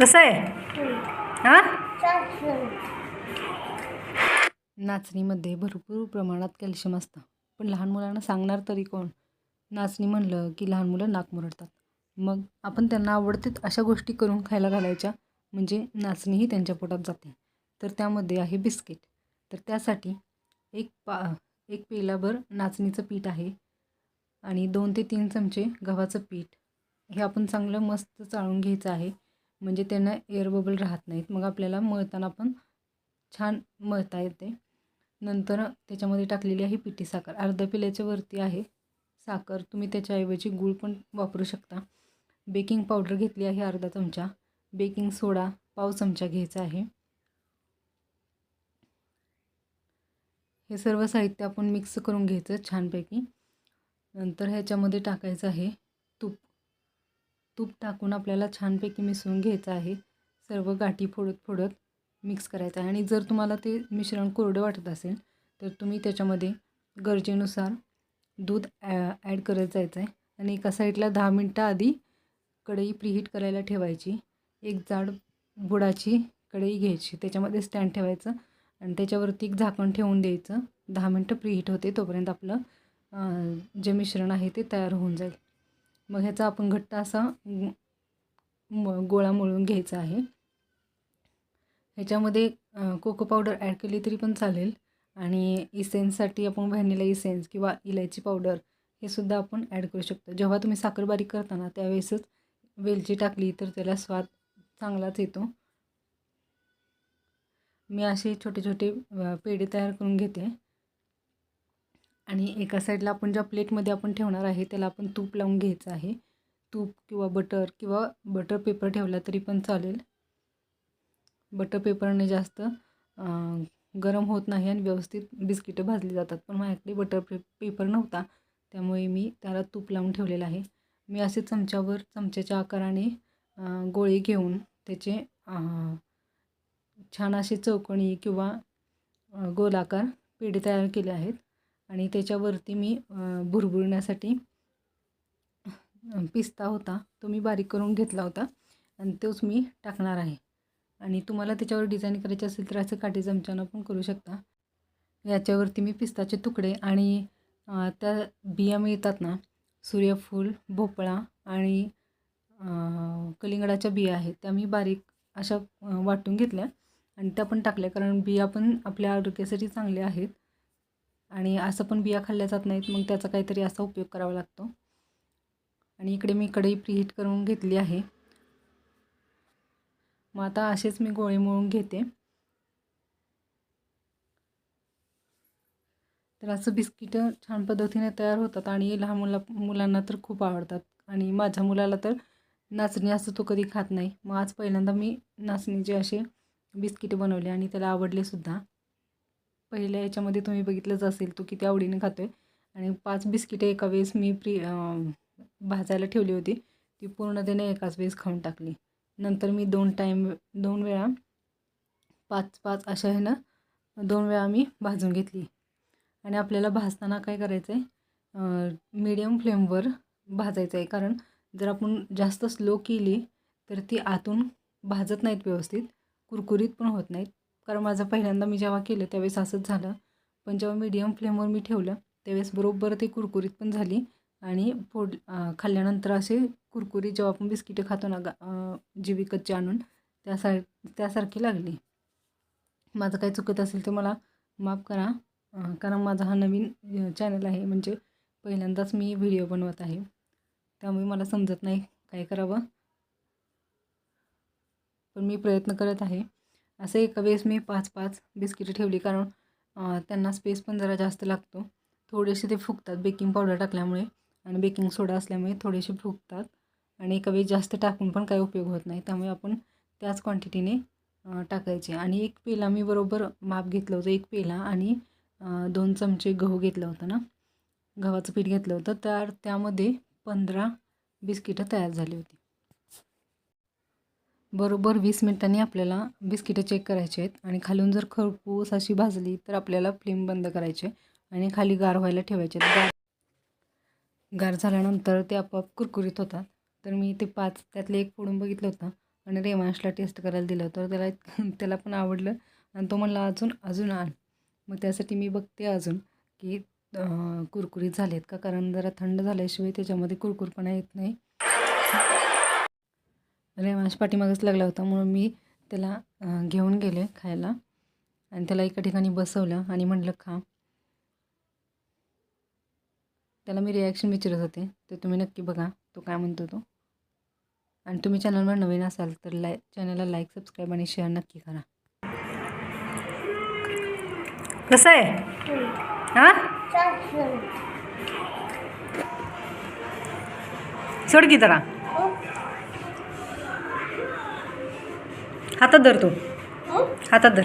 कसं आहे? हां? नाचणीमध्ये भरपूर प्रमाणात कॅल्शियम असतं. पण लहान मुलांना सांगणार तरी कोण? नाचणी म्हणलं की लहान मुलं नाक मुरडतात. मग आपण त्यांना आवडतेत अशा गोष्टी करून खायला घालायच्या म्हणजे नाचणीही त्यांच्या पोटात जाते. तर त्यामध्ये आहे बिस्किट. तर त्यासाठी एक पा एक पेलाभर नाचणीचं पीठ आहे आणि दोन ते तीन चमचे गव्हाचं पीठ. हे आपण चांगलं मस्त चाळून घ्यायचं आहे. म्हणजे त्यांना एअर बबल राहत नाहीत. मग आपल्याला मळताना पण छान मळता येते. नंतर त्याच्यामध्ये टाकलेली आहे पिठी साखर. अर्ध्या पिल्याच्या वरती आहे साखर. तुम्ही त्याच्याऐवजी गूळ पण वापरू शकता. बेकिंग पावडर घेतली आहे अर्धा चमचा. बेकिंग सोडा पाव चमचा घ्यायचा आहे. हे सर्व साहित्य आपण मिक्स करून घ्यायचं छानपैकी. नंतर ह्याच्यामध्ये टाकायचं आहे तूप टाकून आपल्याला छानपैकी मिसळून घ्यायचं आहे. सर्व गाठी फोडत फोडत मिक्स करायचं आहे. आणि जर तुम्हाला ते मिश्रण कोरडं वाटत असेल तर तुम्ही त्याच्यामध्ये गरजेनुसार दूध ॲ ॲड करत जायचं आहे. आणि एका साईडला दहा मिनटं आधी कढई प्रीहीट करायला ठेवायची. एक जाड बुडाची कढई घ्यायची. त्याच्यामध्ये स्टँड ठेवायचं आणि त्याच्यावरती एक झाकण ठेवून द्यायचं. दहा मिनटं प्रीहीट होते तोपर्यंत आपलं जे मिश्रण आहे ते तयार होऊन जाईल. मग ह्याचा आपण घट्ट असा म गोळा मळून घ्यायचा आहे. ह्याच्यामध्ये कोको पावडर ॲड केली तरी पण चालेल. आणि इसेन्ससाठी आपण व्हॅनिला इसेन्स किंवा इलायची पावडर हे सुद्धा आपण ॲड करू शकतो. जेव्हा तुम्ही साखर बारीक करताना त्यावेळेसच वेलची टाकली तर त्याला स्वाद चांगलाच येतो. मी असे छोटे छोटे पेढे तयार करून घेते. आणि एका साईडला आपण ज्या प्लेटमध्ये आपण ठेवणार आहे त्याला आपण तूप लावून घ्यायचं आहे. तूप किंवा बटर किंवा बटर पेपर ठेवला तरी पण चालेल. बटर पेपरने जास्त गरम होत नाही आणि व्यवस्थित बिस्किटं भाजली जातात. पण माझ्याकडे बटर पे पेपर नव्हता त्यामुळे मी त्याला तूप लावून ठेवलेलं आहे. मी असे चमच्यावर चमच्याच्या आकाराने गोळे घेऊन त्याचे छान असे चौकणी किंवा गोलाकार पेढे तयार केले आहेत. आणि त्याच्यावरती मी भुरभुरण्यासाठी पिस्ता होता तो मी बारीक करून घेतला होता आणि तोच मी टाकणार आहे. आणि तुम्हाला त्याच्यावर डिझाईन करायचे असेल तर असं काठी चमच्यानं पण करू शकता. याच्यावरती मी पिस्ताचे तुकडे आणि त्या बिया मिळतात ना सूर्यफूल भोपळा आणि कलिंगडाच्या बिया आहेत त्या मी बारीक अशा वाटून घेतल्या आणि त्या पण टाकल्या. कारण बिया पण आपल्या आरोग्यासाठी चांगल्या आहेत. आणि असं पण बिया खाल्ल्या जात नाहीत मग त्याचा काहीतरी असा उपयोग करावा लागतो. आणि इकडे मी कढई प्रीहीट करून घेतली आहे. मग आता असेच मी गोळे मळून घेते. तर असं बिस्किटं छान पद्धतीने तयार होतात आणि लहान मुला मुलांना तर खूप आवडतात. आणि माझ्या मुलाला तर नाचणी असं तो कधी खात नाही. मग आज पहिल्यांदा मी नाचणीचे असे बिस्किट बनवले आणि त्याला आवडलेसुद्धा पहिल्या याच्यामध्ये तुम्ही बघितलंच असेल तो किती आवडीने खातो आहे आणि पाच बिस्किटं एका वेळेस मी प्री भाजायला ठेवली होती. ती पूर्ण त्याने एकाच वेळेस खाऊन टाकली. नंतर मी दोन टाईम दोन वेळा पाच पाच अशा ह्यानं दोन वेळा मी भाजून घेतली. आणि आपल्याला भाजताना काय करायचं आहे मीडियम फ्लेमवर भाजायचं आहे कारण जर आपण जास्त स्लो केली तर ती आतून भाजत नाहीत व्यवस्थित. कुरकुरीत पण होत नाहीत. कारण माझं पहिल्यांदा मी जेव्हा केलं त्यावेळेस असंच झालं. पण जेव्हा मीडियम फ्लेमवर मी ठेवलं त्यावेळेस बरोबर ते कुरकुरीत पण झाली. आणि फोड खाल्ल्यानंतर असे कुरकुरीत जेव्हा आपण बिस्किटं खातो ना गा जी विकतची आणून त्यासार त्यासारखी लागली. माझं काही चुकत असेल तर मला माफ करा कारण माझा हा नवीन चॅनल आहे. म्हणजे पहिल्यांदाच मी व्हिडिओ बनवत आहे. त्यामुळे मला समजत नाही काय करावं. पण मी प्रयत्न करत आहे. असं एका वेळेस मी पाच पाच बिस्किटं ठेवली कारण त्यांना स्पेस पण जरा जास्त लागतो. थोडेसे ते फुगतात बेकिंग पावडर टाकल्यामुळे आणि बेकिंग सोडा असल्यामुळे थोडेसे फुगतात आणि एका वेळेस जास्त टाकून पण काही उपयोग होत नाही. त्यामुळे आपण त्याच क्वांटिटीने टाकायचे. आणि एक पेला मी बरोबर माप घेतलं होतं एक पेला आणि दोन चमचे गहू घेतलं होतं ना? गव्हाचं पीठ घेतलं होतं. तर त्यामध्ये पंधरा बिस्किटं तयार झाली होती. बरोबर वीस मिनटांनी आपल्याला बिस्किटं चेक करायचे आहेत. आणि खालून जर खरपूस अशी भाजली तर आपल्याला फ्लेम बंद करायचे आणि खाली गार व्हायला ठेवायचे गार गार झाल्यानंतर ते आपोआप कुरकुरीत होतात. तर मी ते पाच त्यातले एक फोडून बघितलं होतं आणि रेमांशला टेस्ट करायला दिलं तर त्याला त्याला पण आवडलं आणि तो म्हणला अजून अजून आण. मग त्यासाठी मी बघते अजून की कुरकुरीत झालेत का? कारण जरा थंड झाल्याशिवाय त्याच्यामध्ये कुरकुरपणा येत नाही. रेवांश पाठीमागच लागला होता म्हणून मी त्याला घेऊन गेले खायला. आणि त्याला एका ठिकाणी बसवलं आणि म्हटलं खा. त्याला मी रिॲक्शन विचारत होते ते तुम्ही नक्की बघा तो काय म्हणतो तो? आणि तुम्ही चॅनलवर नवीन असाल तर लाय चॅनलला लाईक सबस्क्राईब आणि शेअर नक्की करा. कसं आहे? हां? सोड की जरा. हातात धर तू. हातात धर.